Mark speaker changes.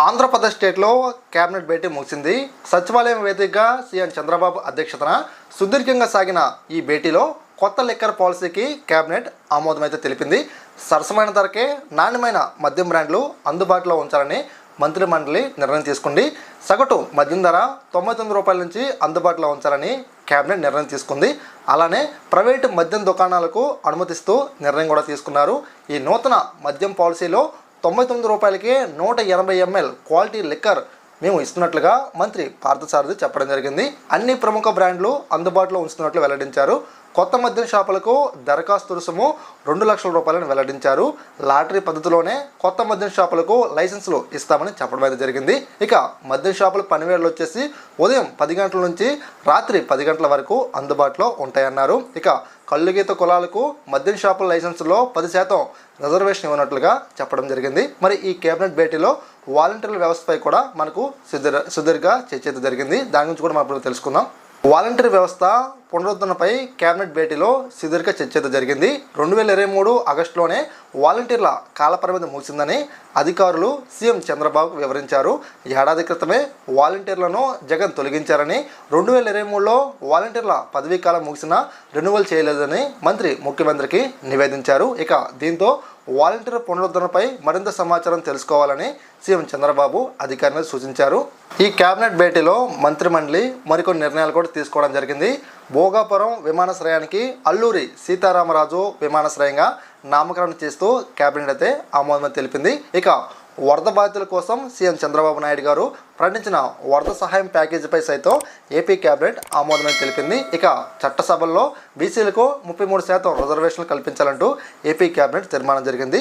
Speaker 1: ఆంధ్రప్రదేశ్ స్టేట్లో కేబినెట్ భేటీ ముగిసింది. సచివాలయం వేదికగా సీఎం చంద్రబాబు అధ్యక్షతన సుదీర్ఘంగా సాగిన ఈ భేటీలో కొత్త లిక్కర్ పాలసీకి కేబినెట్ ఆమోదమైతే తెలిపింది. సరసమైన ధరకే నాణ్యమైన మద్యం బ్రాండ్లు అందుబాటులో ఉంచాలని మంత్రి మండలి నిర్ణయం తీసుకుంది. సగటు మద్యం ధర తొంభై తొమ్మిది రూపాయల నుంచి అందుబాటులో ఉంచాలని కేబినెట్ నిర్ణయం తీసుకుంది. అలానే ప్రైవేటు మద్యం దుకాణాలకు అనుమతిస్తూ నిర్ణయం కూడా తీసుకున్నారు. ఈ నూతన మద్యం పాలసీలో తొంభై తొమ్మిది రూపాయలకే నూట ఎనభై ఎంఎల్ క్వాలిటీ లిక్కర్ మేము ఇస్తున్నట్లుగా మంత్రి పార్థసారథి చెప్పడం జరిగింది. అన్ని ప్రముఖ బ్రాండ్లు అందుబాటులో ఉంచుతున్నట్లు వెల్లడించారు. కొత్త మద్యం షాపులకు దరఖాస్తు రుసుము రెండు లక్షల రూపాయలను వెల్లడించారు. లాటరీ పద్ధతిలోనే కొత్త మద్యం షాపులకు లైసెన్సులు ఇస్తామని చెప్పడం అయితే జరిగింది. ఇక మద్యం షాపుల పనివేళ్ళు వచ్చేసి ఉదయం పది గంటల నుంచి రాత్రి పది గంటల వరకు అందుబాటులో ఉంటాయన్నారు. ఇక కళ్ళుగీత కులాలకు మద్యం షాపుల లైసెన్సులో పది శాతం రిజర్వేషన్ ఇవ్వనట్లుగా చెప్పడం జరిగింది. మరి ఈ కేబినెట్ భేటీలో వాలంటీర్ల వ్యవస్థపై కూడా మనకు సుదీర్ సుదీర్ఘ చర్చ జరిగింది. దాని గురించి కూడా మనం ఇప్పుడు తెలుసుకుందాం. వాలంటీర్ వ్యవస్థ పునరుద్ధరణపై కేబినెట్ భేటీలో సుదీర్ఘ చర్చ జరిగింది. రెండు వేల ఇరవై మూడు ఆగస్టులోనే వాలంటీర్ల కాలపరిమితి ముగిసిందని అధికారులు సీఎం చంద్రబాబు వివరించారు. ఏడాది క్రితమే వాలంటీర్లను జగన్ తొలగించారని రెండు వేల ఇరవై మూడులో వాలంటీర్ల పదవీ కాలం ముగిసినా రెన్యువల్ చేయలేదని మంత్రి ముఖ్యమంత్రికి నివేదించారు. ఇక దీంతో వాలంటీర్ పునరుద్ధరణపై మరింత సమాచారం తెలుసుకోవాలని సీఎం చంద్రబాబు అధికారులను సూచించారు. ఈ కేబినెట్ భేటీలో మంత్రి మండలి మరికొన్ని నిర్ణయాలు కూడా తీసుకోవడం జరిగింది. భోగాపురం విమానాశ్రయానికి అల్లూరి సీతారామరాజు విమానాశ్రయంగా నామకరణం చేస్తూ కేబినెట్ అయితే ఆమోదం తెలిపింది. ఇక వరద బాధితుల కోసం సీఎం చంద్రబాబు నాయుడు గారు ప్రకటించిన వరద సహాయం ప్యాకేజీపై సైతం ఏపీ కేబినెట్ ఆమోదమని తెలిపింది. ఇక చట్టసభల్లో బీసీలకు ముప్పై మూడు శాతం రిజర్వేషన్లు కల్పించాలంటూ ఏపీ కేబినెట్ తీర్మానం జరిగింది.